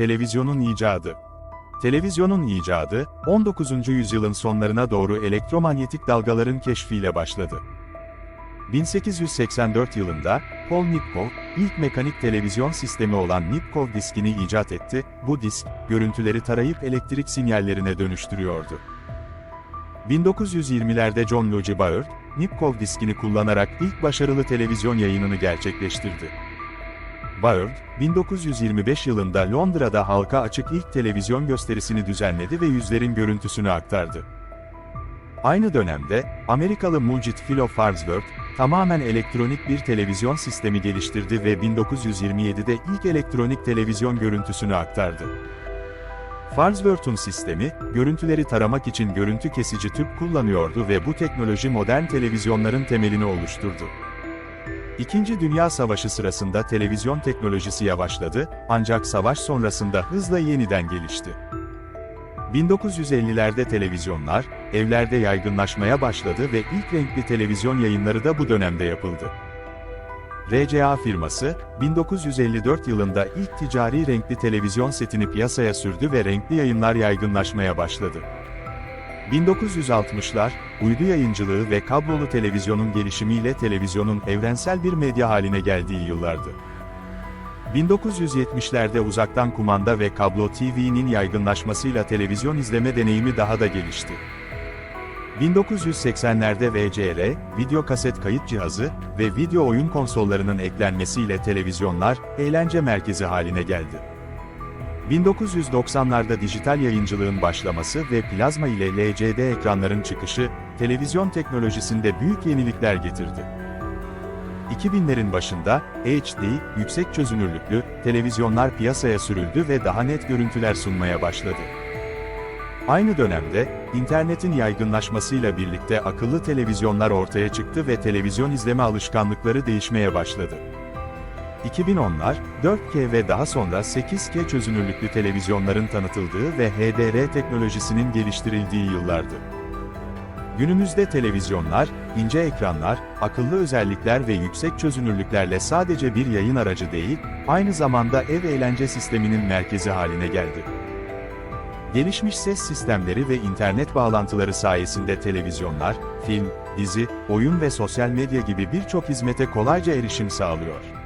Televizyonun icadı Televizyonun icadı, 19. yüzyılın sonlarına doğru elektromanyetik dalgaların keşfiyle başladı. 1884 yılında, Paul Nipkow, ilk mekanik televizyon sistemi olan Nipkow diskini icat etti, bu disk, görüntüleri tarayıp elektrik sinyallerine dönüştürüyordu. 1920'lerde John Logie Baird, Nipkow diskini kullanarak ilk başarılı televizyon yayınını gerçekleştirdi. Baird, 1925 yılında Londra'da halka açık ilk televizyon gösterisini düzenledi ve yüzlerin görüntüsünü aktardı. Aynı dönemde, Amerikalı mucit Philo Farnsworth, tamamen elektronik bir televizyon sistemi geliştirdi ve 1927'de ilk elektronik televizyon görüntüsünü aktardı. Farnsworth'un sistemi, görüntüleri taramak için görüntü kesici tüp kullanıyordu ve bu teknoloji modern televizyonların temelini oluşturdu. İkinci Dünya Savaşı sırasında televizyon teknolojisi yavaşladı, ancak savaş sonrasında hızla yeniden gelişti. 1950'lerde televizyonlar, evlerde yaygınlaşmaya başladı ve ilk renkli televizyon yayınları da bu dönemde yapıldı. RCA firması, 1954 yılında ilk ticari renkli televizyon setini piyasaya sürdü ve renkli yayınlar yaygınlaşmaya başladı. 1960'lar, uydu yayıncılığı ve kablolu televizyonun gelişimiyle televizyonun evrensel bir medya haline geldiği yıllardı. 1970'lerde uzaktan kumanda ve kablo TV'nin yaygınlaşmasıyla televizyon izleme deneyimi daha da gelişti. 1980'lerde VCR, video kaset kayıt cihazı ve video oyun konsollarının eklenmesiyle televizyonlar, eğlence merkezi haline geldi. 1990'larda dijital yayıncılığın başlaması ve plazma ile LCD ekranların çıkışı, televizyon teknolojisinde büyük yenilikler getirdi. 2000'lerin başında, HD, yüksek çözünürlüklü, televizyonlar piyasaya sürüldü ve daha net görüntüler sunmaya başladı. Aynı dönemde, internetin yaygınlaşmasıyla birlikte akıllı televizyonlar ortaya çıktı ve televizyon izleme alışkanlıkları değişmeye başladı. 2010'lar, 4K ve daha sonra 8K çözünürlüklü televizyonların tanıtıldığı ve HDR teknolojisinin geliştirildiği yıllardı. Günümüzde televizyonlar, ince ekranlar, akıllı özellikler ve yüksek çözünürlüklerle sadece bir yayın aracı değil, aynı zamanda ev eğlence sisteminin merkezi haline geldi. Gelişmiş ses sistemleri ve internet bağlantıları sayesinde televizyonlar, film, dizi, oyun ve sosyal medya gibi birçok hizmete kolayca erişim sağlıyor.